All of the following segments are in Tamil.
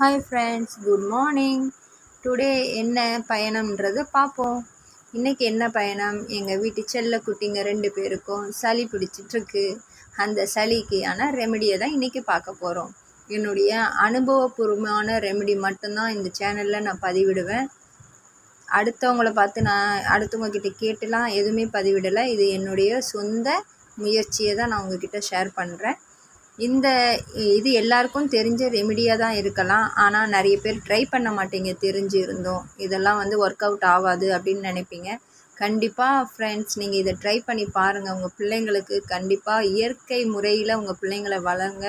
Hi friends good morning today என்ன பயணம்ன்றது பார்ப்போம். இன்றைக்கி என்ன பயணம்? எங்கள் வீட்டு செல்ல குட்டிங்க ரெண்டு பேருக்கும் சளி பிடிச்சிட்ருக்கு. அந்த சளிக்கு ஆனால் ரெமெடியை தான் இன்றைக்கி பார்க்க போகிறோம் என்னுடைய அனுபவபூர்வமான ரெமெடி மட்டும்தான் இந்த சேனலில் நான் பதிவிடுவேன். அடுத்தவங்கள பார்த்து நான் அடுத்தவங்க கிட்ட கேட்டுலாம் எதுவுமே பதிவிடலை. இது என்னுடைய சொந்த முயற்சியை தான் நான் உங்ககிட்ட ஷேர் பண்ணுறேன் இந்த இது எல்லாருக்கும் தெரிஞ்ச ரெமிடியாக தான் இருக்கலாம். ஆனால் நிறைய பேர் ட்ரை பண்ண மாட்டீங்க தெரிஞ்சு இருந்தோம் இதெல்லாம் வந்து ஒர்க் அவுட் ஆகாது அப்படின்னு நினைப்பீங்க. கண்டிப்பாக ஃப்ரெண்ட்ஸ் நீங்கள் இதை ட்ரை பண்ணி பாருங்கள் உங்கள் பிள்ளைங்களுக்கு கண்டிப்பாக இயற்கை முறையில் உங்கள் பிள்ளைங்களை வளருங்க.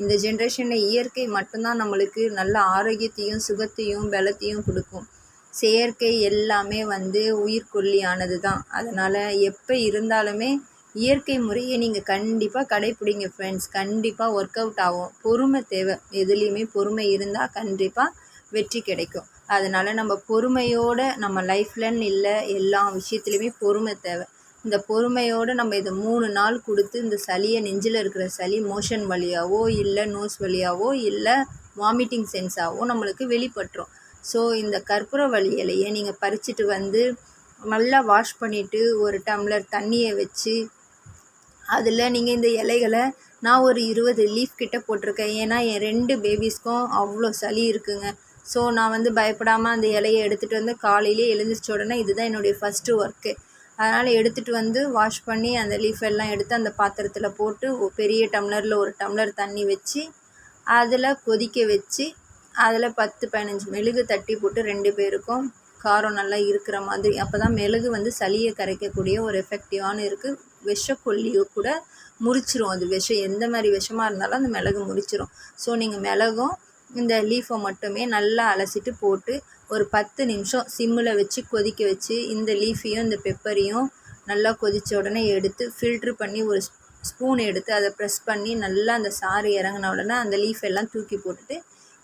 இந்த ஜென்ரேஷனில் இயற்கை மட்டும்தான் நம்மளுக்கு நல்ல ஆரோக்கியத்தையும் சுகத்தையும் பலத்தையும் கொடுக்கும். செயற்கை எல்லாமே வந்து உயிர்கொல்லியானது தான் அதனால் எப்போ இருந்தாலுமே இயற்கை முறையை நீங்கள் கண்டிப்பாக கடைப்பிடிங்க ஃப்ரெண்ட்ஸ் கண்டிப்பாக ஒர்க் அவுட் ஆகும். பொறுமை தேவை. எதுலேயுமே பொறுமை இருந்தால் கண்டிப்பாக வெற்றி கிடைக்கும். அதனால் நம்ம பொறுமையோடு நம்ம லைஃப்லன்னு இல்லை எல்லா விஷயத்துலையுமே பொறுமை தேவை. இந்த பொறுமையோடு நம்ம இதை மூணு நாள் கொடுத்து இந்த சளியை நெஞ்சில் இருக்கிற சளி மோஷன் வழியாவோ இல்லை நோஸ் வழியாவோ இல்லை வாமிட்டிங் சென்ஸாவோ நம்மளுக்கு வெளிப்பட்டுரும். ஸோ இந்த கற்பூர வழி இலையை நீங்கள் பறிச்சுட்டு வந்து நல்லா வாஷ் பண்ணிவிட்டு ஒரு டம்ளர் தண்ணியை வச்சு அதில் நீங்கள் இந்த இலைகளை நான் ஒரு இருபது லீஃப் கிட்டே போட்டிருக்கேன். ஏன்னா என் ரெண்டு பேபிஸ்க்கும் அவ்வளோ சளி இருக்குங்க. ஸோ நான் வந்து பயப்படாமல் அந்த இலையை எடுத்துகிட்டு வந்து காலையிலே எழுந்திரிச்ச உடனே இதுதான் என்னுடைய ஃபஸ்ட்டு ஒர்க்கு அதனால் எடுத்துகிட்டு வந்து வாஷ் பண்ணி அந்த லீஃப் எல்லாம் எடுத்து அந்த பாத்திரத்தில் போட்டு பெரிய டம்ளரில் ஒரு டம்ளர் தண்ணி வச்சு அதில் கொதிக்க வச்சு அதில் பத்து பதினஞ்சு மெழுகு தட்டி போட்டு ரெண்டு பேருக்கும் காரம் நல்லா இருக்கிற மாதிரி அப்போ தான் மெழுகு வந்து சளியை கரைக்கக்கூடிய ஒரு எஃபெக்டிவான இருக்குது விஷக்கொல்லியோ கூட முறிச்சிரும். அது விஷம் எந்த மாதிரி விஷமாக இருந்தாலும் அந்த மிளகு முறிச்சிரும். ஸோ நீங்கள் மிளகும் இந்த லீஃபை மட்டுமே நல்லா அலசிட்டு போட்டு ஒரு பத்து நிமிஷம் சிம்மில் வச்சு கொதிக்க வச்சு இந்த லீஃபையும் இந்த பெப்பரையும் நல்லா கொதித்த உடனே எடுத்து ஃபில்ட்ரு பண்ணி ஒரு ஸ்பூன் எடுத்து அதை ப்ரெஸ் பண்ணி நல்லா அந்த சாறு இறங்கின உடனே அந்த லீஃப் எல்லாம் தூக்கி போட்டுட்டு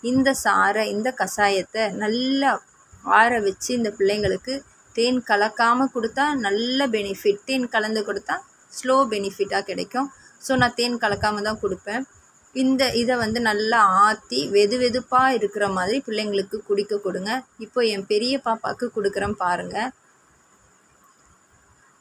இந்த சாறை இந்த கஷாயத்தை நல்லா ஆற வச்சு இந்த பிள்ளைங்களுக்கு தேன் கலக்காமல் கொடுத்தா நல்ல பெனிஃபிட் தேன் கலந்து கொடுத்தா ஸ்லோ பெனிஃபிட்டாக கிடைக்கும். ஸோ நான் தேன் கலக்காமல் தான் கொடுப்பேன். இந்த இதை வந்து நல்லா ஆற்றி வெது வெதுப்பாக இருக்கிற மாதிரி பிள்ளைங்களுக்கு குடிக்க கொடுங்க. இப்போ என் பெரிய பாப்பாவுக்கு கொடுக்குறேன் பாருங்கள்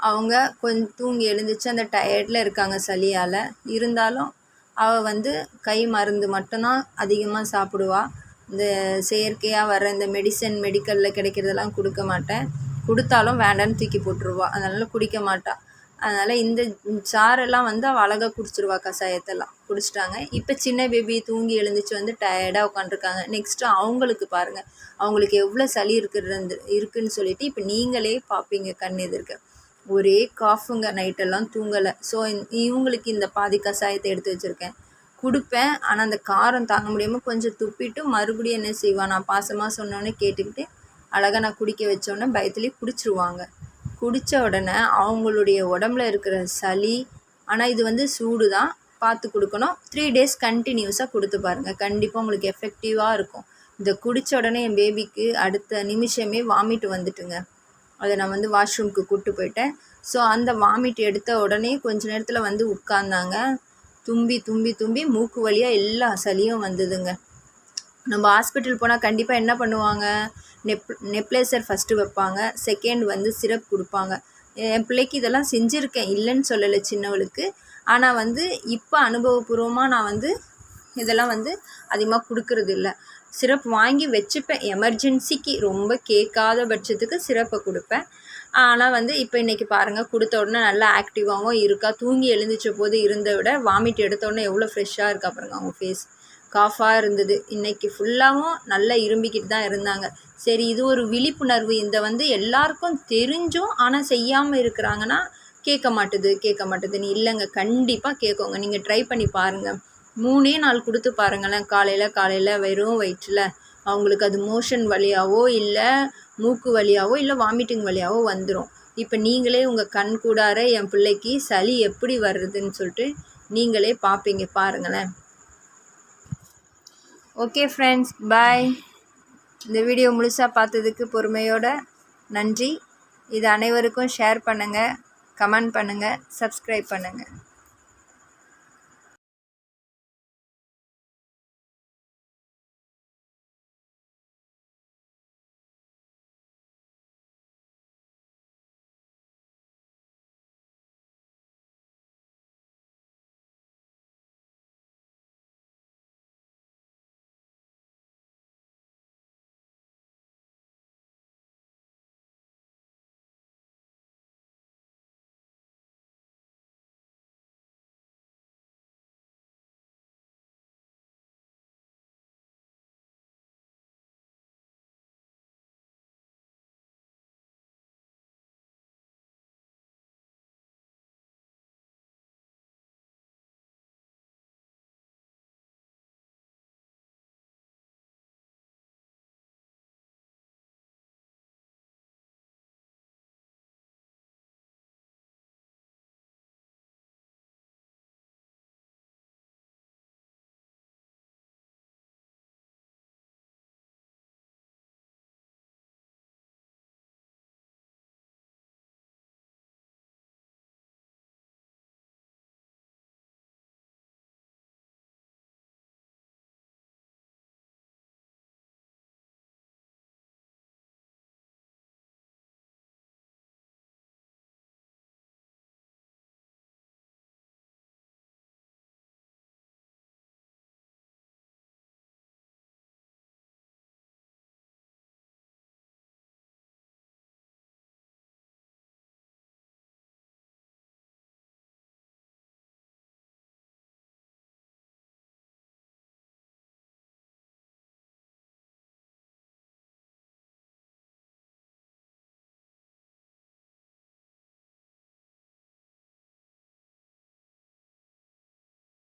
அவங்க கொஞ்சம் தூங்கி எழுந்துச்சு அந்த டயர்டில் இருக்காங்க சளியால். இருந்தாலும் அவள் வந்து கை மருந்து மட்டும்தான் அதிகமாக சாப்பிடுவாள் இந்த செயற்கையாக வர இந்த மெடிசன் மெடிக்கலில் கிடைக்கிறதெல்லாம் கொடுக்க மாட்டேன். கொடுத்தாலும் வேண்டான்னு தூக்கி போட்டுருவா. அதனால் குடிக்க மாட்டாள் அதனால் இந்த சாரெல்லாம் வந்து அவள் அழகாக குடிச்சிருவா கஷாயத்தெல்லாம் குடிச்சிட்டாங்க. இப்போ சின்ன பேபி தூங்கி எழுந்துச்சு வந்து டயர்டாக உட்காந்துருக்காங்க நெக்ஸ்ட்டு அவங்களுக்கு பாருங்கள் அவங்களுக்கு எவ்வளோ சளி இருக்கிறது இருக்குதுன்னு சொல்லிட்டு இப்போ நீங்களே பார்ப்பீங்க கண் எதிர்க்க. ஒரே காஃபுங்க நைட்டெல்லாம் தூங்கலை. ஸோ இவங்களுக்கு இந்த பாதி கஷாயத்தை எடுத்து வச்சுருக்கேன். கொடுப்பேன். ஆனால் அந்த காரம் தாங்க முடியாமல் கொஞ்சம் துப்பிட்டு மறுபடியும் என்ன செய்வான் நான் பாசமாக சொன்னோன்னே கேட்டுக்கிட்டு அழகாக நான் குடிக்க வச்சோடனே பயத்துலேயே குடிச்சிருவாங்க. குடித்த உடனே அவங்களுடைய உடம்புல இருக்கிற சளி ஆனால் இது வந்து சூடு தான் பார்த்து கொடுக்கணும். த்ரீ டேஸ் கண்டினியூஸாக கொடுத்து பாருங்கள் கண்டிப்பாக உங்களுக்கு எஃபெக்டிவாக இருக்கும். இதை குடித்த உடனே என் பேபிக்கு அடுத்த நிமிஷமே வாமிட் வந்துட்டுங்க. அதை நான் வந்து வாஷ்ரூம்க்கு கூப்பிட்டு போயிட்டேன். ஸோ அந்த வாமிட் எடுத்த உடனே கொஞ்ச நேரத்தில் வந்து உட்காந்தாங்க தும்பி தும்பி தும்பி மூக்கு வழியாக எல்லா சளியும் வந்ததுங்க. நம்ம ஹாஸ்பிட்டல் போனால் கண்டிப்பாக என்ன பண்ணுவாங்க? நெப் நெப்லேசர் ஃபஸ்ட்டு வைப்பாங்க. செகண்ட் வந்து சிரப் கொடுப்பாங்க. என் பிள்ளைக்கு இதெல்லாம் செஞ்சுருக்கேன். இல்லைன்னு சொல்லலை சின்னவளுக்கு. ஆனால் வந்து இப்போ அனுபவபூர்வமாக நான் வந்து இதெல்லாம் வந்து அதிகமாக கொடுக்கறது இல்லை சிரப் வாங்கி வச்சுப்பேன். எமர்ஜென்சிக்கு ரொம்ப கேட்காத பட்சத்துக்கு சிரப்பை கொடுப்பேன். ஆனால் வந்து இப்போ இன்றைக்கி பாருங்கள் கொடுத்த உடனே நல்லா ஆக்டிவாகவும் இருக்கா? தூங்கி எழுந்திரிச்ச போது இருந்த விட வாமிட் எடுத்த உடனே எவ்வளோ ஃப்ரெஷ்ஷாக இருக்கா பாருங்க அவங்க ஃபேஸ் காஃபாக இருந்தது. இன்றைக்கி ஃபுல்லாகவும் நல்லா இரும்பிக்கிட்டு தான் இருந்தாங்க. சரி இது ஒரு விழிப்புணர்வு. இந்த வந்து எல்லாருக்கும் தெரிஞ்சும் ஆனால் செய்யாமல் இருக்கிறாங்கன்னா கேட்க மாட்டுது கேட்க மாட்டுதுன்னு இல்லைங்க கண்டிப்பாக கேட்குங்க. நீங்கள் ட்ரை பண்ணி பாருங்கள் மூணே நாள் கொடுத்து பாருங்களேன். காலையில் காலையில் வெறும் வயிற்றில். அவங்களுக்கு அது மோஷன் வழியாவோ இல்லை மூக்கு வழியாவோ இல்லை வாமிட்டிங் வழியாவோ வந்துடும் இப்போ நீங்களே உங்கள் கண் கூடார என் பிள்ளைக்கு சளி எப்படி வர்றதுன்னு சொல்லிட்டு நீங்களே பார்ப்பீங்க பாருங்களேன். ஓகே ஃப்ரெண்ட்ஸ் பாய் இந்த வீடியோ முழுசாக பார்த்ததுக்கு பொறுமையோட நன்றி. இது அனைவருக்கும் ஷேர் பண்ணுங்கள் கமெண்ட் பண்ணுங்கள் சப்ஸ்கிரைப் பண்ணுங்கள்